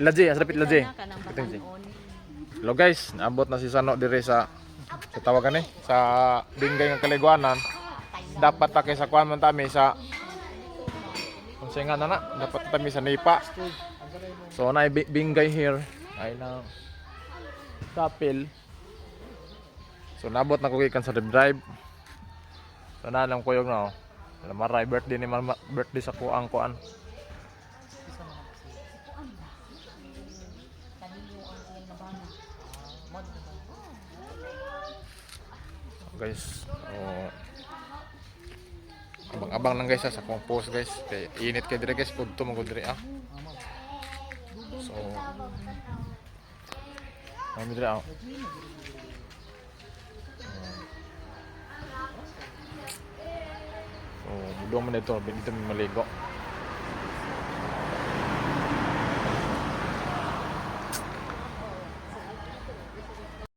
Nang Ito, Ilaji. batanon. Hello guys, naabot na si Sano dire sa sa tawagan eh, sa Bingay ng Kaliguanan. Dapat ta kay sa kuan man tami sa kung nga na na, dapat tami sa Nipa. So na Bingay here ay na Kapil. So nabot na ko gikan sa drive. So na lang kuyog na oh. Maray birthday ni birthday sa kuang kuan. Guys oh. Abang-abang lang guys ha, sa akong post guys. Kay init kay dire guys pudto mo dire ah. So kami dire ah? So budo man ito dito mi maligo